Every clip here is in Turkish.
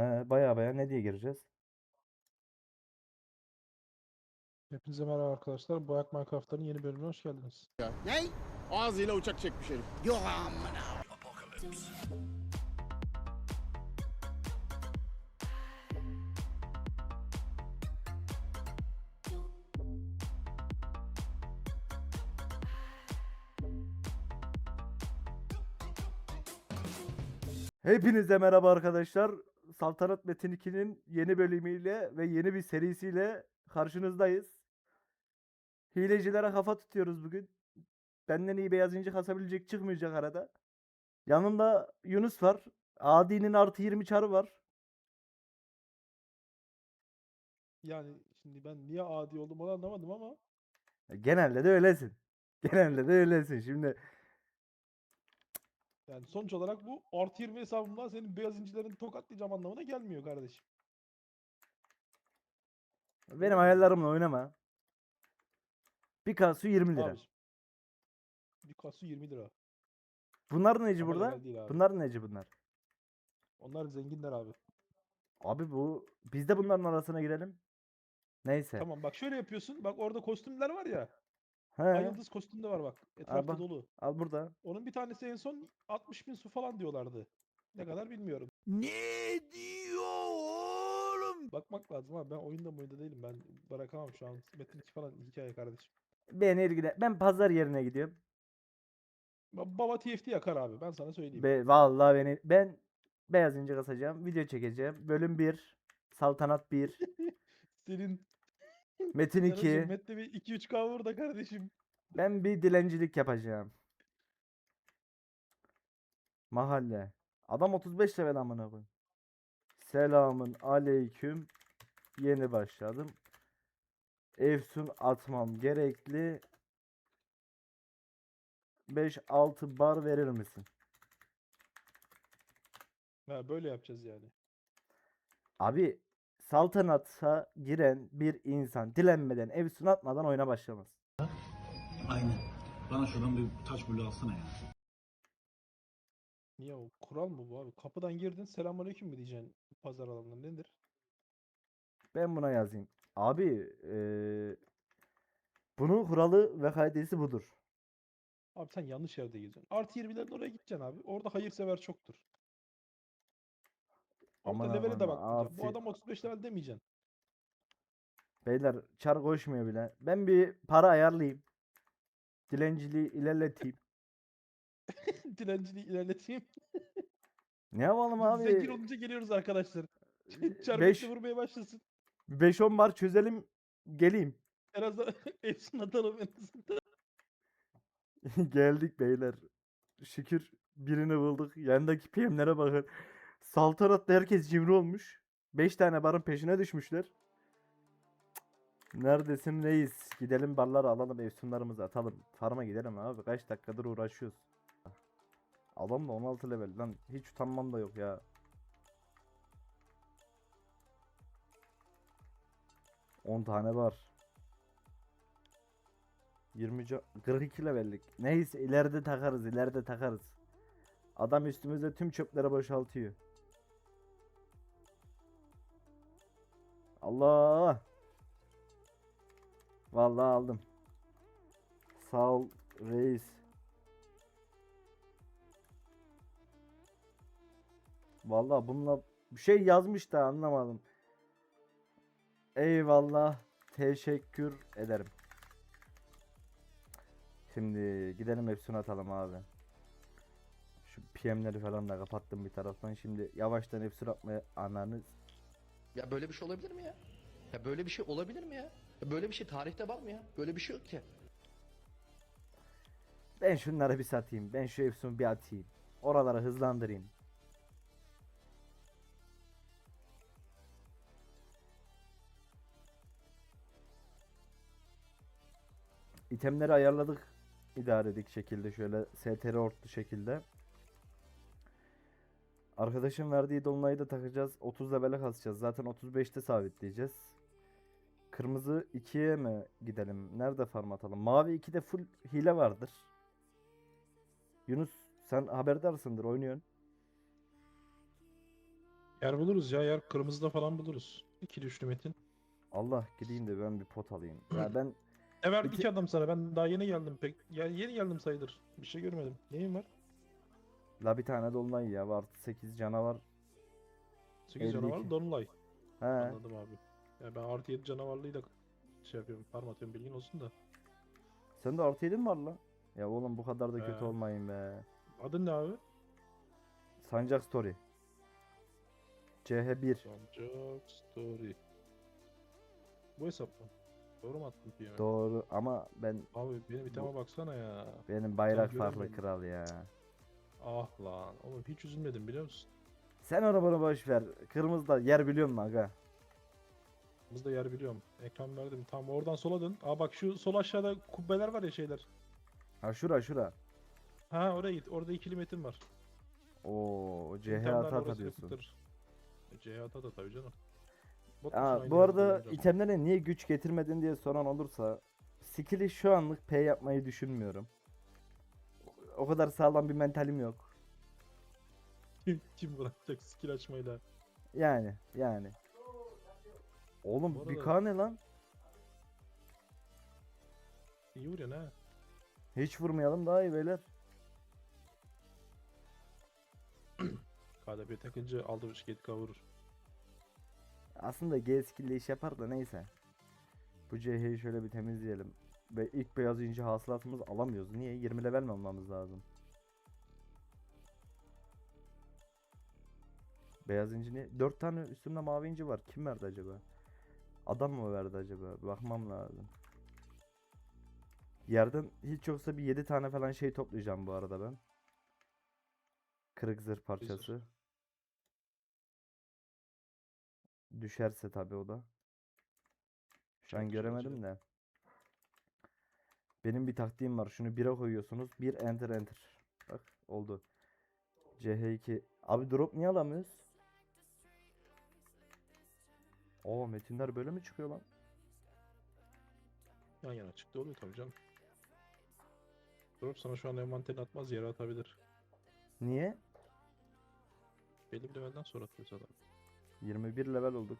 He baya baya ne diye gireceğiz? Hepinize merhaba arkadaşlar. Boyak Minecraft'ların yeni bölümüne hoş geldiniz. Ne? Ağzıyla uçak çekmiş herif. Yok amına. Hepinize merhaba arkadaşlar. Saltanat Metin 2'nin yeni bölümüyle ve yeni bir serisiyle karşınızdayız. Hilecilere kafa tutuyoruz bugün. Benden iyi beyaz inci kasabilecek çıkmayacak arada. Yanımda Yunus var. Adi'nin artı 20 çarı var. Yani şimdi ben niye adi oldum onu anlamadım ama Genelde de öylesin. Genelde de öylesin. Şimdi yani sonuç olarak bu artı 20 hesabımdan senin beyaz incilerini tokatlayacağım anlamına gelmiyor kardeşim. benim hayallerimle oynama. Picasso 20 lira. Bir kasu 20 lira. Bunlar neci Ama burada? değil abi. Bunlar neci bunlar? Onlar zenginler abi. Abi bu biz de bunların arasına girelim. Neyse. Tamam bak şöyle yapıyorsun. Bak orada kostümler var ya. He. Ay yıldız kostüm de var bak. Etrafta dolu. Al burada. Onun bir tanesi en son 60 bin su falan diyorlardı. Ne kadar bilmiyorum. Ne diyor oğlum? Bakmak lazım abi. Ben oyunda oyunda değilim. Ben bırakamam şu an. Metin 2 falan hikaye kardeşim. Beni ilgile. Ben pazar yerine gidiyorum. Ba- Baba TFT yakar abi. Ben sana söyleyeyim. Be vallahi beni ben beyaz ince kasacağım. Video çekeceğim. Bölüm 1. Saltanat 1. Senin Metin 2. Mette bir 2-3K vur da kardeşim. Ben bir dilencilik yapacağım. Mahalle. Adam 35 level amına koyayım. Selamın aleyküm. Yeni başladım. Efsun atmam gerekli. 5-6 bar verir misin? Ha böyle yapacağız yani. Abi saltanata giren bir insan dilenmeden Efsun atmadan oyuna başlamaz. Aynen. Bana şuradan bir taş bulu alsana ya. Niye o? Kural mı bu abi? Kapıdan girdin selamünaleyküm mi diyeceksin pazar alanında nedir? Ben buna yazayım. Abi eee bunun kuralı ve kaidesi budur. Abi sen yanlış yerde geziyorsun. Artı 20'lerin oraya gideceksin abi. Orada hayırsever çoktur. Aman levele de bakmayacaksın. Bu adam 35 level demeyeceksin. Beyler çar koşmuyor bile. Ben bir para ayarlayayım. Dilenciliği ilerleteyim. Dilenciliği ilerleteyim. Ne yapalım zengin abi? olunca geliyoruz arkadaşlar. Beş- Çarpıkla vurmaya başlasın. 5-10 bar çözelim. Geleyim. En azından Efsun atalım en azından. Geldik beyler. Şükür birini bulduk. Yanındaki PM'lere bakın. Saltanat'ta herkes cimri olmuş. 5 tane barın peşine düşmüşler. Neredesin reis? Gidelim barları alalım, efsunlarımızı atalım. Farma gidelim abi. Kaç dakikadır uğraşıyoruz. Adam da 16 level lan. Hiç utanmam da yok ya. 10 tane var. 20 ca- 42 levellik. Neyse ileride takarız, ileride takarız. Adam üstümüze tüm çöpleri boşaltıyor. Allah! Vallahi aldım. Sağ ol reis. Vallahi bununla bir şey yazmış da anlamadım. Eyvallah. Teşekkür ederim. Şimdi gidelim hepsini atalım abi. Şu PM'leri falan da kapattım bir taraftan. Şimdi yavaştan hepsini atmaya ananı Ya böyle bir şey olabilir mi ya? Ya böyle bir şey olabilir mi ya? ya böyle bir şey tarihte var mı ya? Böyle bir şey yok ki. Ben şunları bir satayım. Ben şu Efsun'u bir atayım. Oraları hızlandırayım. İtemleri ayarladık. İdaredik şekilde şöyle STR ortlu şekilde. Arkadaşın verdiği dolunayı da takacağız. 30 level'e kasacağız. Zaten 35'te sabitleyeceğiz. Kırmızı 2'ye mi gidelim? Nerede farm atalım? Mavi 2'de full hile vardır. Yunus sen haberdarsındır oynuyorsun. Yer buluruz ya yer kırmızıda falan buluruz. İkili üçlü metin. Allah gideyim de ben bir pot alayım. Ya ben Ne verdik İki- ki adam sana ben daha yeni geldim pek. Ya yeni geldim sayılır. Bir şey görmedim. Neyin var? La bir tane dolunay ya var 8 canavar. 8 canavar 52. Dolunay. He. Anladım abi. Ya ben artı 7 canavarlıyla şey yapıyorum. Farm atıyorum bilgin olsun da. Sen de artı yedin mi var la? Ya oğlum bu kadar da kötü He. olmayın be. Adın ne abi? Sancak Story. CH1. Sancak Story. Bu hesap mı? Doğru mu attın PM'e? Doğru ama ben Abi benim iteme baksana ya. benim bayrak farklı kral ya. Ah lan. Oğlum hiç üzülmedim biliyor musun? Sen arabanı boş ver. Kırmızıda yer biliyor musun aga? De yer biliyorum. Ekran verdim. Tam oradan sola dön. Aa bak şu sol aşağıda kubbeler var ya şeyler. Ha şura şura. Ha oraya git. Orada ikili metin var. Oo CH ata ata diyorsun. E, CH da tabii canım. Bot Aa, bu arada itemlere niye güç getirmedin diye soran olursa skill'i şu anlık P yapmayı düşünmüyorum. O kadar sağlam bir mentalim yok. Kim bırakacak skill açmayla? Yani yani. Oğlum bir K ne lan? İyi vuruyorsun ha. Hiç vurmayalım daha iyi beyler. KDP takınca aldı bir şirket kavurur. Aslında G skill'le iş yapar da neyse. Bu CH'yi şöyle bir temizleyelim. Ve ilk beyaz inci hasılatımızı alamıyoruz. Niye? 20 level mi almamız lazım? Beyaz inci ne? 4 tane üstümde mavi inci var. Kim verdi acaba? Adam mı verdi acaba? Bakmam lazım. Yerden hiç yoksa bir 7 tane falan şey toplayacağım bu arada ben. Kırık zırh parçası. Düşerse tabii o da. Şu an göremedim de. Benim bir taktiğim var. Şunu 1'e koyuyorsunuz. 1 enter enter. Bak oldu. CH2. Abi drop niye alamıyoruz? Oo metinler böyle mi çıkıyor lan? Yan yana çıktı oluyor tabii canım. Drop sana şu an envanterini atmaz yere atabilir. Niye? Belli bir levelden sonra atıyor zaten. 21 level olduk.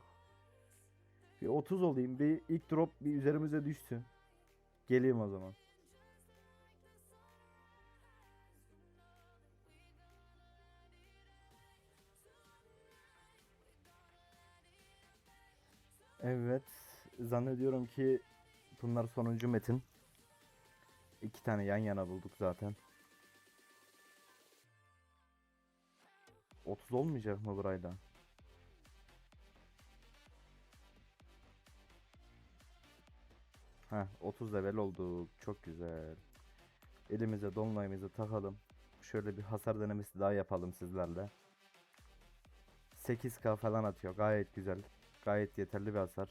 Bir 30 olayım. Bir ilk drop bir üzerimize düşsün. Geleyim o zaman. Evet. Zannediyorum ki bunlar sonuncu metin. İki tane yan yana bulduk zaten. 30 olmayacak mı burayda? Heh 30 level olduk. Çok güzel. Elimize dolunayımızı takalım. Şöyle bir hasar denemesi daha yapalım sizlerle. 8k falan atıyor. Gayet güzel. Gayet yeterli bir hasar.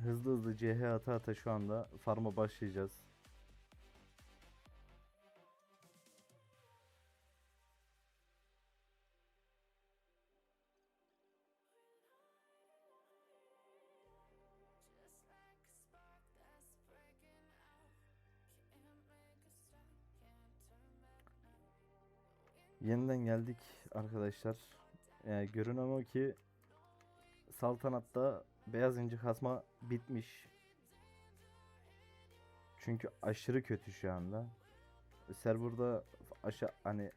Hızlı hızlı CH ata ata şu anda farma başlayacağız. Geldik arkadaşlar. Ee, görünen o ki saltanatta beyaz inci kasma bitmiş. Çünkü aşırı kötü şu anda. Serverda aşağı hani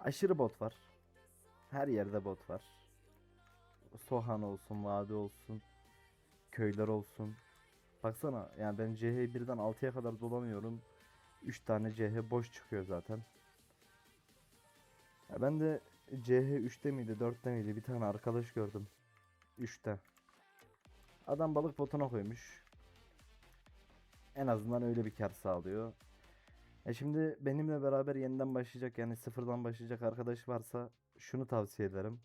aşırı bot var. Her yerde bot var. Sohan olsun, vadi olsun, köyler olsun. Baksana yani ben CH 1'den 6'ya kadar dolanıyorum. 3 tane CH boş çıkıyor zaten. Ya ben de CH 3'te miydi 4'te miydi bir tane arkadaş gördüm. 3'te. Adam balık botuna koymuş. En azından öyle bir kar sağlıyor. E şimdi benimle beraber yeniden başlayacak yani sıfırdan başlayacak arkadaş varsa şunu tavsiye ederim.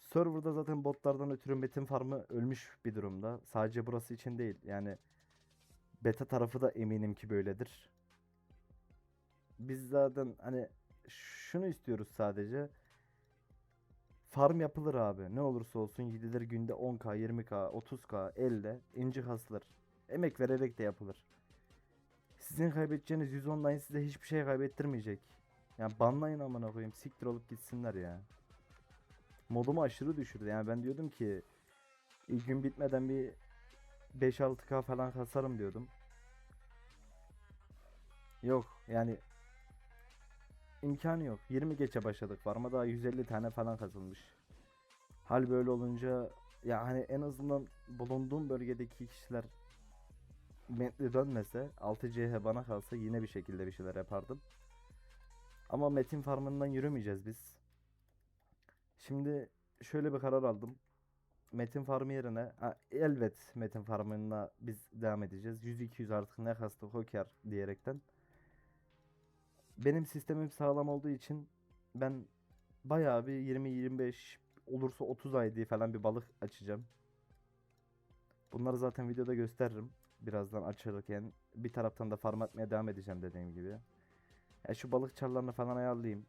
Serverda zaten botlardan ötürü metin farmı ölmüş bir durumda. Sadece burası için değil. Yani beta tarafı da eminim ki böyledir. Biz zaten hani şunu istiyoruz sadece. Farm yapılır abi. Ne olursa olsun gidilir günde 10k, 20k, 30k, 50 inci kasılır. Emek vererek de yapılır. Sizin kaybedeceğiniz 100 online size hiçbir şey kaybettirmeyecek. Ya banlayın amına koyayım. Siktir olup gitsinler ya. Modumu aşırı düşürdü. Yani ben diyordum ki ilk gün bitmeden bir 5-6k falan kasarım diyordum. Yok yani imkanı yok. 20 geçe başladık. Varma daha 150 tane falan kazılmış. Hal böyle olunca ya hani en azından bulunduğum bölgedeki kişiler metli dönmese 6CH bana kalsa yine bir şekilde bir şeyler yapardım. Ama Metin farmından yürümeyeceğiz biz. Şimdi şöyle bir karar aldım. Metin farmı yerine ha, elbet Metin farmına biz devam edeceğiz. 100-200 artık ne kastı hoker diyerekten. Benim sistemim sağlam olduğu için ben bayağı bir 20-25 olursa 30 ID falan bir balık açacağım. Bunları zaten videoda gösteririm. Birazdan açarken bir taraftan da farm atmaya devam edeceğim dediğim gibi. Ya şu balık çarlarını falan ayarlayayım.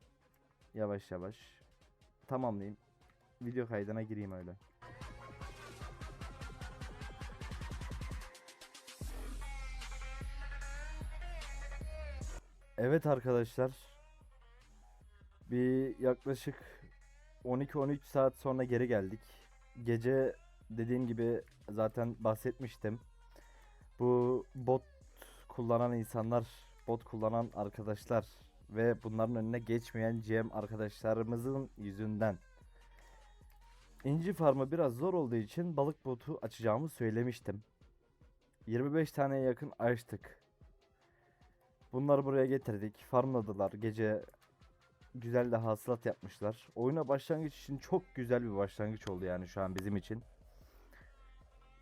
Yavaş yavaş. Tamamlayayım. Video kaydına gireyim öyle. Evet arkadaşlar. Bir yaklaşık 12-13 saat sonra geri geldik. Gece dediğim gibi zaten bahsetmiştim. Bu bot kullanan insanlar, bot kullanan arkadaşlar ve bunların önüne geçmeyen GM arkadaşlarımızın yüzünden İnci farmı biraz zor olduğu için balık botu açacağımı söylemiştim. 25 taneye yakın açtık. Bunları buraya getirdik. Farmladılar. Gece güzel de hasılat yapmışlar. Oyuna başlangıç için çok güzel bir başlangıç oldu yani şu an bizim için.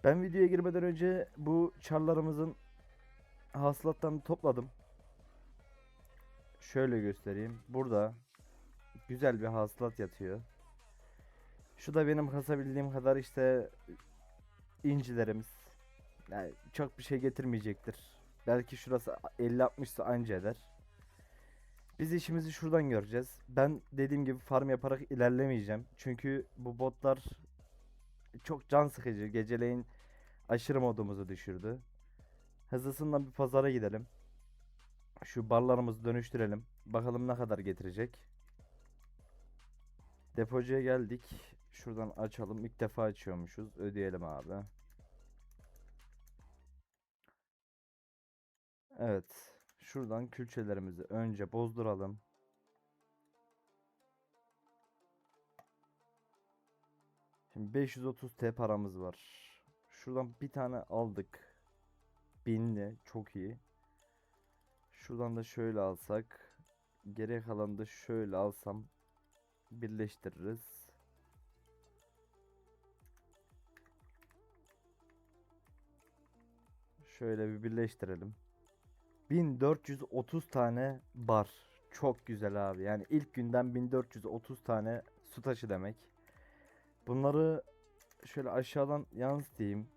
Ben videoya girmeden önce bu çarlarımızın hasılatlarını topladım. Şöyle göstereyim. Burada güzel bir hasılat yatıyor. Şu da benim kasabildiğim kadar işte incilerimiz. Yani çok bir şey getirmeyecektir. Belki şurası 50-60 ise anca eder. Biz işimizi şuradan göreceğiz. Ben dediğim gibi farm yaparak ilerlemeyeceğim. Çünkü bu botlar çok can sıkıcı. Geceleyin aşırı modumuzu düşürdü. Hızlısından bir pazara gidelim. Şu barlarımızı dönüştürelim. Bakalım ne kadar getirecek. Depocuya geldik. Şuradan açalım. İlk defa açıyormuşuz. Ödeyelim abi. Evet. Şuradan külçelerimizi önce bozduralım. Şimdi 530 T paramız var. Şuradan bir tane aldık. Binli. Çok iyi. Şuradan da şöyle alsak. Geriye kalan da şöyle alsam. Birleştiririz. Şöyle bir birleştirelim. 1430 tane bar. Çok güzel abi. Yani ilk günden 1430 tane su taşı demek. Bunları şöyle aşağıdan yansıtayım.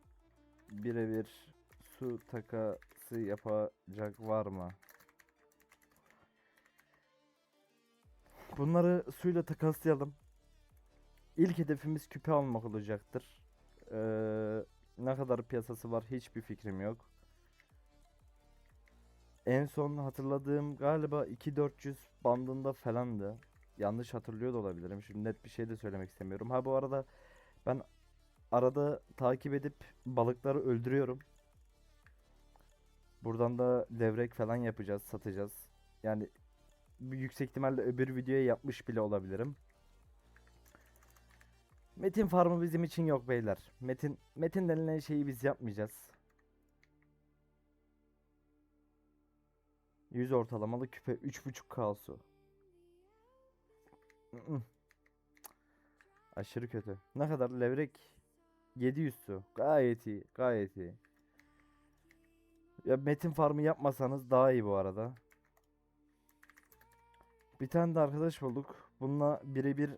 Birebir su takası yapacak var mı? Bunları suyla takaslayalım. İlk hedefimiz küpe almak olacaktır. Ee, ne kadar piyasası var hiçbir fikrim yok. En son hatırladığım galiba 2400 bandında falandı. Yanlış hatırlıyor da olabilirim. Şimdi net bir şey de söylemek istemiyorum. Ha bu arada ben arada takip edip balıkları öldürüyorum. Buradan da levrek falan yapacağız, satacağız. Yani yüksek ihtimalle öbür videoya yapmış bile olabilirim. Metin farmı bizim için yok beyler. Metin Metin denilen şeyi biz yapmayacağız. 100 ortalamalı küpe 3.5k su. Mm-mm. Aşırı kötü. Ne kadar levrek? 700 su. Gayet iyi. Gayet iyi. Ya metin farmı yapmasanız daha iyi bu arada. Bir tane de arkadaş bulduk. Bununla birebir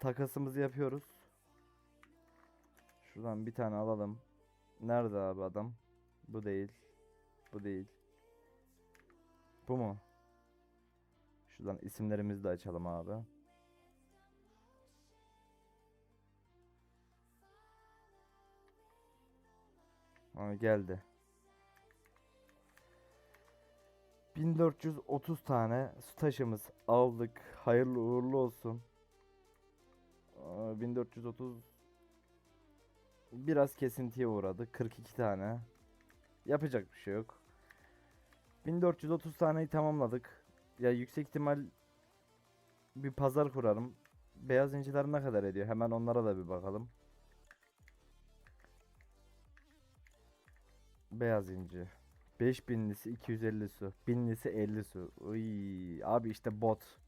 takasımızı yapıyoruz. Şuradan bir tane alalım. Nerede abi adam? Bu değil. Bu değil. Bu mu? Şuradan isimlerimizi de açalım abi. Ha, geldi. 1430 tane su taşımız aldık. Hayırlı uğurlu olsun. Aa, 1430 biraz kesintiye uğradı. 42 tane. Yapacak bir şey yok. 1430 taneyi tamamladık. Ya yüksek ihtimal bir pazar kurarım. Beyaz inciler ne kadar ediyor? Hemen onlara da bir bakalım. Beyaz inci. 5000'lisi 250 su. 1000'lisi 50 su. Uy, abi işte bot.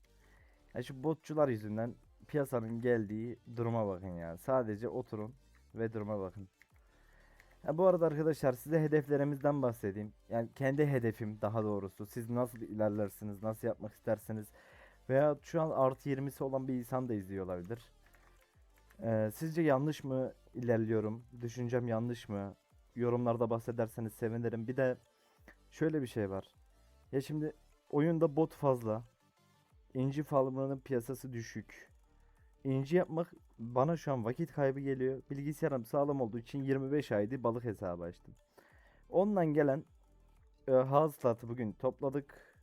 Ya şu botçular yüzünden piyasanın geldiği duruma bakın ya. Sadece oturun ve duruma bakın. Ha, bu arada arkadaşlar size hedeflerimizden bahsedeyim. Yani kendi hedefim daha doğrusu. Siz nasıl ilerlersiniz, nasıl yapmak istersiniz. Veya şu an artı 20'si olan bir insan da izliyor olabilir. Ee, sizce yanlış mı ilerliyorum? Düşüncem yanlış mı? Yorumlarda bahsederseniz sevinirim. Bir de şöyle bir şey var. Ya şimdi oyunda bot fazla. İnci farmının piyasası düşük. İnci yapmak bana şu an vakit kaybı geliyor. Bilgisayarım sağlam olduğu için 25 aydı balık hesabı açtım. Ondan gelen e, hasılatı bugün topladık.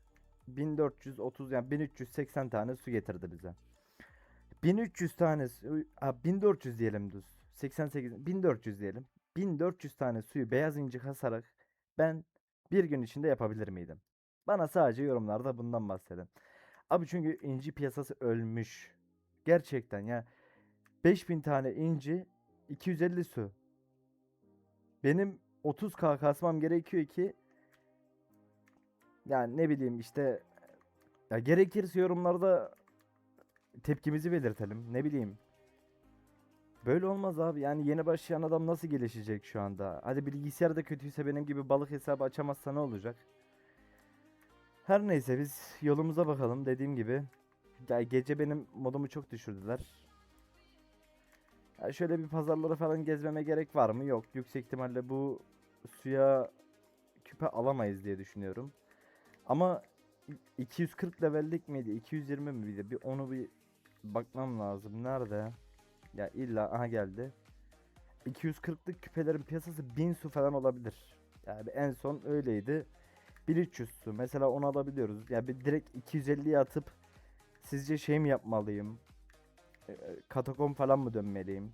1430 yani 1380 tane su getirdi bize. 1300 tane ha, 1400 diyelim düz. 88 1400 diyelim. 1400 tane suyu beyaz inci kasarak ben bir gün içinde yapabilir miydim? Bana sadece yorumlarda bundan bahsedin. Abi çünkü inci piyasası ölmüş. Gerçekten ya. 5000 tane inci 250 su. Benim 30k kasmam gerekiyor ki yani ne bileyim işte ya gerekirse yorumlarda tepkimizi belirtelim. Ne bileyim. Böyle olmaz abi. Yani yeni başlayan adam nasıl gelişecek şu anda? Hadi bilgisayar da kötüyse benim gibi balık hesabı açamazsa ne olacak? Her neyse biz yolumuza bakalım. Dediğim gibi ya gece benim modumu çok düşürdüler. Ya şöyle bir pazarlara falan gezmeme gerek var mı? Yok. Yüksek ihtimalle bu suya küpe alamayız diye düşünüyorum. Ama 240 levellik miydi? 220 miydi? Bir onu bir bakmam lazım. Nerede? Ya illa aha geldi. 240'lık küpelerin piyasası 1000 su falan olabilir. Yani en son öyleydi. 1300 su. Mesela onu alabiliyoruz. Ya bir direkt 250'ye atıp sizce şey mi yapmalıyım? E, e, Katakom falan mı dönmeliyim?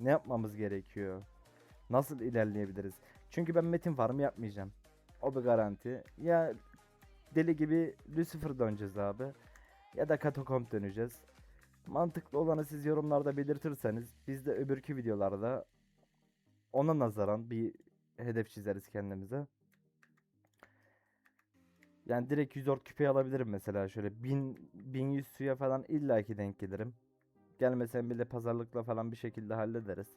Ne yapmamız gerekiyor? Nasıl ilerleyebiliriz? Çünkü ben metin farmı yapmayacağım. O bir garanti. Ya deli gibi Lucifer döneceğiz abi. Ya da Katakom döneceğiz. Mantıklı olanı siz yorumlarda belirtirseniz biz de öbürkü videolarda ona nazaran bir hedef çizeriz kendimize. Yani direkt 104 küpeyi alabilirim mesela şöyle 1000 1100 suya falan illaki denk gelirim. Gelmesem bile pazarlıkla falan bir şekilde hallederiz.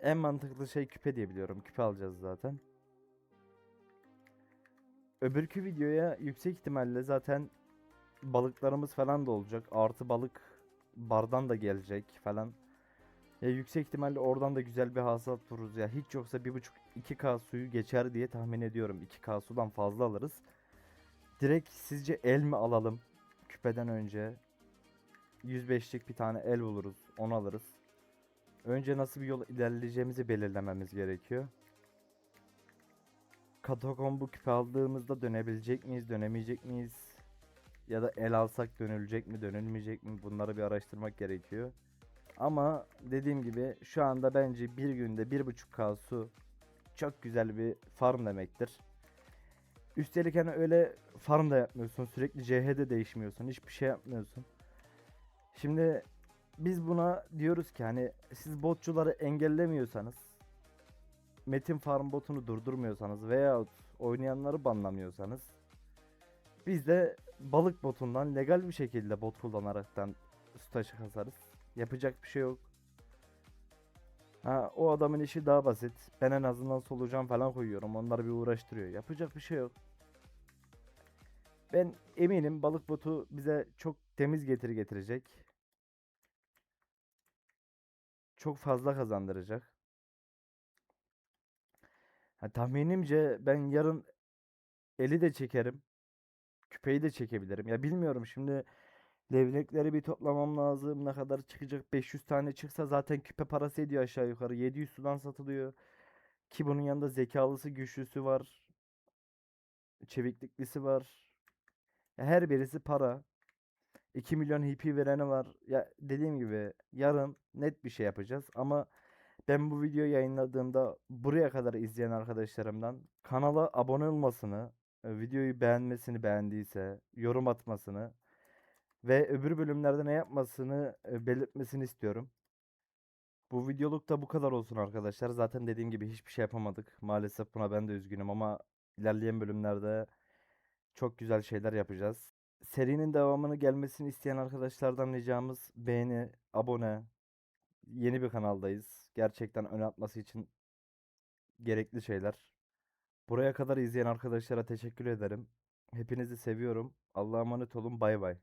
En mantıklı şey küpe diye biliyorum. Küpe alacağız zaten. Öbürkü videoya yüksek ihtimalle zaten balıklarımız falan da olacak. Artı balık bardan da gelecek falan. Ya yüksek ihtimalle oradan da güzel bir hasılat vururuz ya. Hiç yoksa 1.5-2K suyu geçer diye tahmin ediyorum. 2K sudan fazla alırız. Direkt sizce el mi alalım küpeden önce? 105'lik bir tane el buluruz. Onu alırız. Önce nasıl bir yol ilerleyeceğimizi belirlememiz gerekiyor. Katakom bu küpe aldığımızda dönebilecek miyiz, dönemeyecek miyiz? Ya da el alsak dönülecek mi, dönülmeyecek mi? Bunları bir araştırmak gerekiyor. Ama dediğim gibi şu anda bence bir günde 1.5K su çok güzel bir farm demektir. Üstelik hani öyle farm da yapmıyorsun. Sürekli CH'de değişmiyorsun. Hiçbir şey yapmıyorsun. Şimdi biz buna diyoruz ki hani siz botçuları engellemiyorsanız Metin Farm botunu durdurmuyorsanız veyahut oynayanları banlamıyorsanız biz de balık botundan legal bir şekilde bot kullanaraktan su taşı kasarız. Yapacak bir şey yok. Ha, o adamın işi daha basit. Ben en azından solucan falan koyuyorum. Onları bir uğraştırıyor. Yapacak bir şey yok. Ben eminim balık botu bize çok temiz getiri getirecek. Çok fazla kazandıracak. Ha, tahminimce ben yarın eli de çekerim. Küpeyi de çekebilirim. Ya bilmiyorum şimdi Levrekleri bir toplamam lazım. Ne kadar çıkacak? 500 tane çıksa zaten küpe parası ediyor aşağı yukarı. 700 sudan satılıyor. Ki bunun yanında zekalısı güçlüsü var. çevikliklisi var. Ya her birisi para. 2 milyon HP vereni var. Ya dediğim gibi yarın net bir şey yapacağız ama ben bu videoyu yayınladığımda buraya kadar izleyen arkadaşlarımdan kanala abone olmasını, e, videoyu beğenmesini beğendiyse, yorum atmasını ve öbür bölümlerde ne yapmasını e, belirtmesini istiyorum. Bu videoluk da bu kadar olsun arkadaşlar. Zaten dediğim gibi hiçbir şey yapamadık. Maalesef buna ben de üzgünüm ama ilerleyen bölümlerde çok güzel şeyler yapacağız. Serinin devamını gelmesini isteyen arkadaşlardan ricamız beğeni, abone. Yeni bir kanaldayız. Gerçekten ön atması için gerekli şeyler. Buraya kadar izleyen arkadaşlara teşekkür ederim. Hepinizi seviyorum. Allah'a emanet olun. Bay bay.